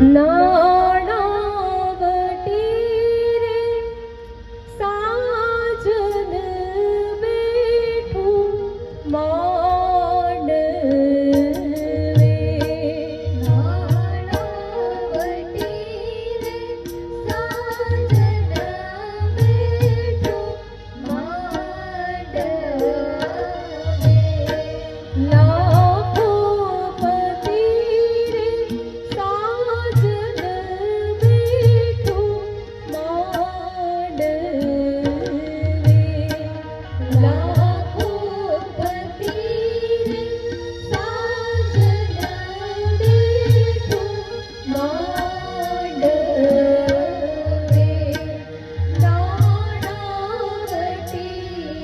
No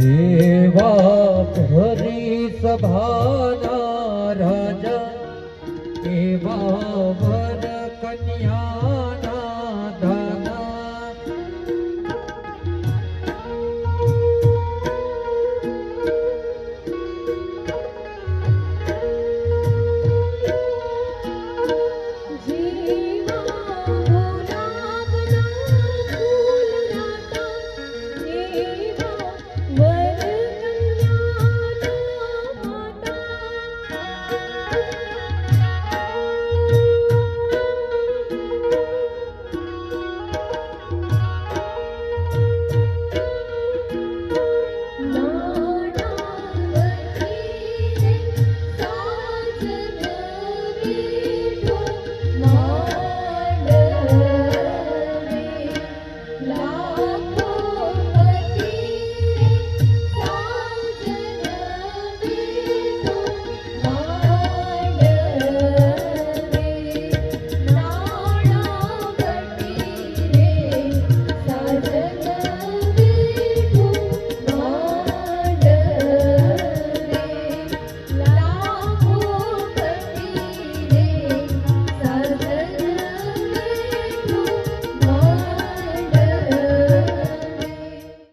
જેવા ભરી સભાના રાજા એવા ભર કન્યા Thank you.